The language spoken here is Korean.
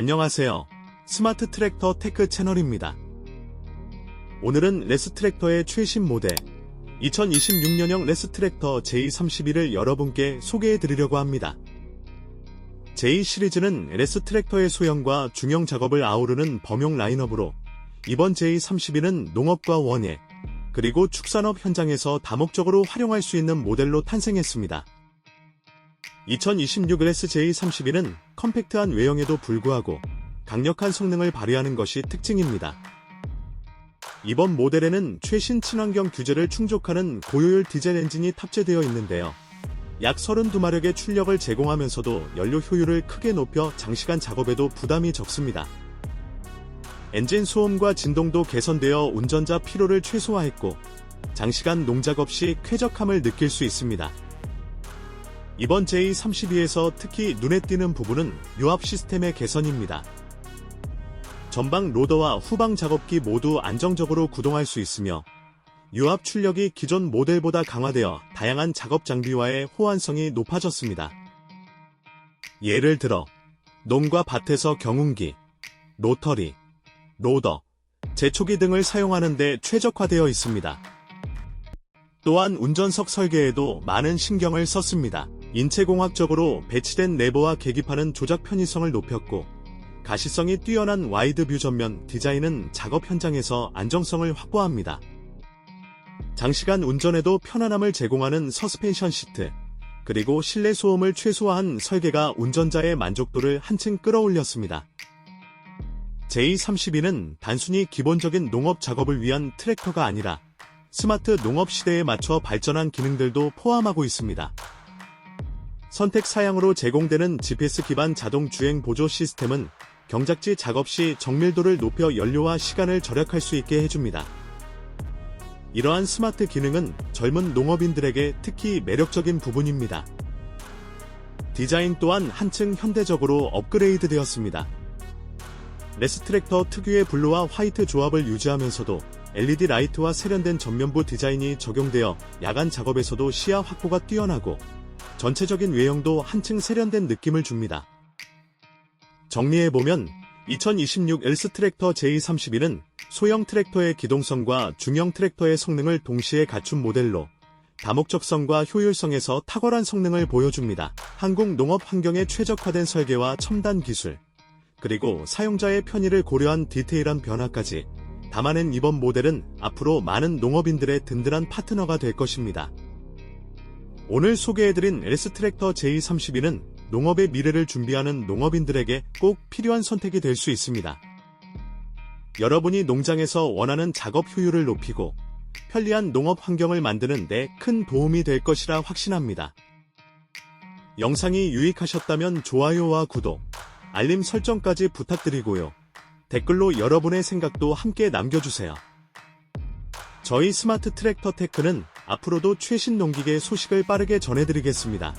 안녕하세요. 스마트 트랙터 테크 채널입니다. 오늘은 레스 트랙터의 최신 모델 2026년형 레스 트랙터 J31을 여러분께 소개해 드리려고 합니다. J 시리즈는 레스 트랙터의 소형과 중형 작업을 아우르는 범용 라인업으로 이번 J31은 농업과 원예, 그리고 축산업 현장에서 다목적으로 활용할 수 있는 모델로 탄생했습니다. 2026 레스 J31은 컴팩트한 외형에도 불구하고 강력한 성능을 발휘하는 것이 특징입니다. 이번 모델에는 최신 친환경 규제를 충족하는 고효율 디젤 엔진이 탑재되어 있는데요. 약 32마력의 출력을 제공하면서도 연료 효율을 크게 높여 장시간 작업에도 부담이 적습니다. 엔진 소음과 진동도 개선되어 운전자 피로를 최소화했고 장시간 농작업 시 쾌적함을 느낄 수 있습니다. 이번 J32에서 특히 눈에 띄는 부분은 유압 시스템의 개선입니다. 전방 로더와 후방 작업기 모두 안정적으로 구동할 수 있으며 유압 출력이 기존 모델보다 강화되어 다양한 작업 장비와의 호환성이 높아졌습니다. 예를 들어 농과 밭에서 경운기, 로터리, 로더, 제초기 등을 사용하는데 최적화되어 있습니다. 또한 운전석 설계에도 많은 신경을 썼습니다. 인체공학적으로 배치된 레버와 계기판은 조작 편의성을 높였고 가시성이 뛰어난 와이드 뷰 전면 디자인은 작업 현장에서 안정성을 확보합니다. 장시간 운전에도 편안함을 제공하는 서스펜션 시트, 그리고 실내 소음을 최소화한 설계가 운전자의 만족도를 한층 끌어올렸습니다. J32는 단순히 기본적인 농업 작업을 위한 트랙터가 아니라 스마트 농업 시대에 맞춰 발전한 기능들도 포함하고 있습니다. 선택 사양으로 제공되는 GPS 기반 자동 주행 보조 시스템은 경작지 작업 시 정밀도를 높여 연료와 시간을 절약할 수 있게 해줍니다. 이러한 스마트 기능은 젊은 농업인들에게 특히 매력적인 부분입니다. 디자인 또한 한층 현대적으로 업그레이드 되었습니다. 레스 트랙터 특유의 블루와 화이트 조합을 유지하면서도 LED 라이트와 세련된 전면부 디자인이 적용되어 야간 작업에서도 시야 확보가 뛰어나고 전체적인 외형도 한층 세련된 느낌을 줍니다. 정리해보면 2026 엘스 트랙터 J31은 소형 트랙터의 기동성과 중형 트랙터의 성능을 동시에 갖춘 모델로 다목적성과 효율성에서 탁월한 성능을 보여줍니다. 한국 농업 환경에 최적화된 설계와 첨단 기술, 그리고 사용자의 편의를 고려한 디테일한 변화까지 담아낸 이번 모델은 앞으로 많은 농업인들의 든든한 파트너가 될 것입니다. 오늘 소개해드린 엘스 트랙터 J32는 농업의 미래를 준비하는 농업인들에게 꼭 필요한 선택이 될 수 있습니다. 여러분이 농장에서 원하는 작업 효율을 높이고 편리한 농업 환경을 만드는 데 큰 도움이 될 것이라 확신합니다. 영상이 유익하셨다면 좋아요와 구독, 알림 설정까지 부탁드리고요. 댓글로 여러분의 생각도 함께 남겨주세요. 저희 스마트 트랙터 테크는 앞으로도 최신 농기계 소식을 빠르게 전해드리겠습니다.